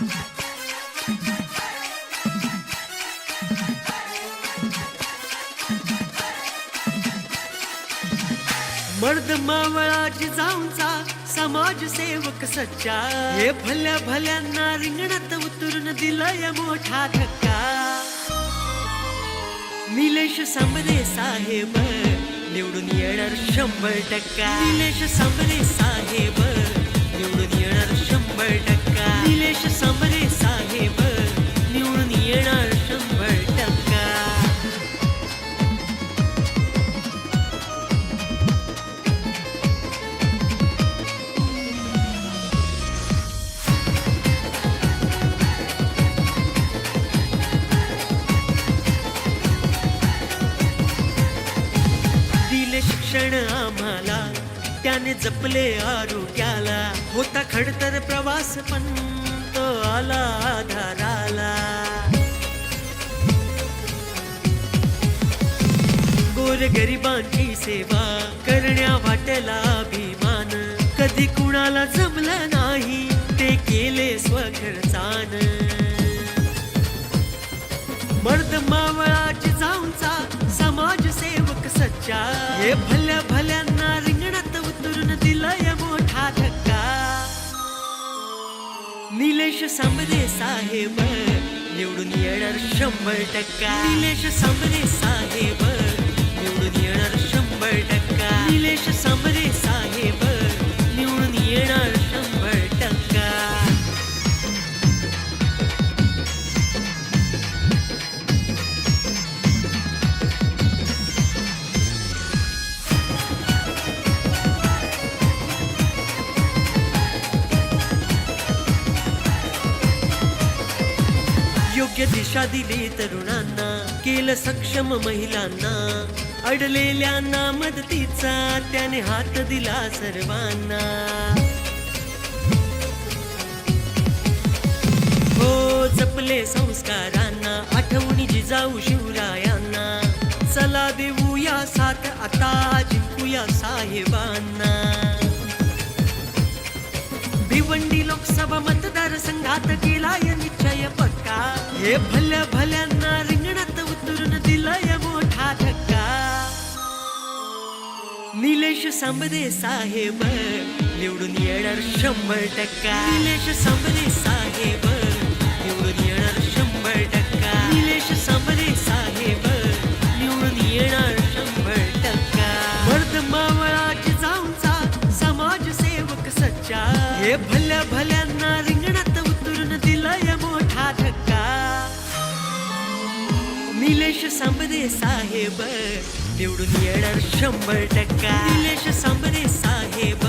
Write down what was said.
मर्द मावळाची जाऊनचा समाज सेवक सच्चा. हे भल्या भल्यांना रिंगणात उतरून दिलाय मोठा धक्का. निलेश सांबरे साहेब निवडून येणार शंभर टक्का. निलेश सांबरे साहेब निवडून येणार शंभर टक्का. निलेश सांबरे साहेब निवडून येणार शंभर टक्का. दिले शिक्षण आम्हाला त्याने जपले आरोग्याला. होता खडतर प्रवास पण तो आला आधाराला. गोर गरिबांची सेवा करण्या वाटेला अभिमान. कधी कुणाला जमलं नाही ते केले स्वखर्चान. मर्द मावळाची जाऊनचा समाजसेवक सच्चा. हे भल्या भल्यांना रिंगणात अंतरून दिलाय मोठा धक्का. निलेश सांबरे साहेब निवडून येणार शंभर टक्का. निलेश सांबरे साहेब योग्य दिशा दिली तरुणांना केलं सक्षम महिलांना. अडलेल्यांना मदतीचा त्याने हात दिला सर्वांना. हो जपले संस्कारांना आठवणी जिजाऊ शिवरायांना. चला देऊया साथ आता जिंकूया साहेबांना. भिवंडी लोकसभा मतदारसंघात केलाय निश्चय पक्का. हे भल्या भल्यांना रिंगणात उतरून दिलाय मोठा धक्का. निलेश सांबदे साहेब निवडून येणार शंभर टक्का. निलेश सांबदे साहेब निवडून येणार शंभर टक्का. निलेश सांबदे साहेब हे भल्या भल्यांना रिंगणात उतरून दिलाय मोठा धक्का. निलेश सांबरे साहेब निवडून येणार शंभर टक्का. निलेश सांबरे साहेब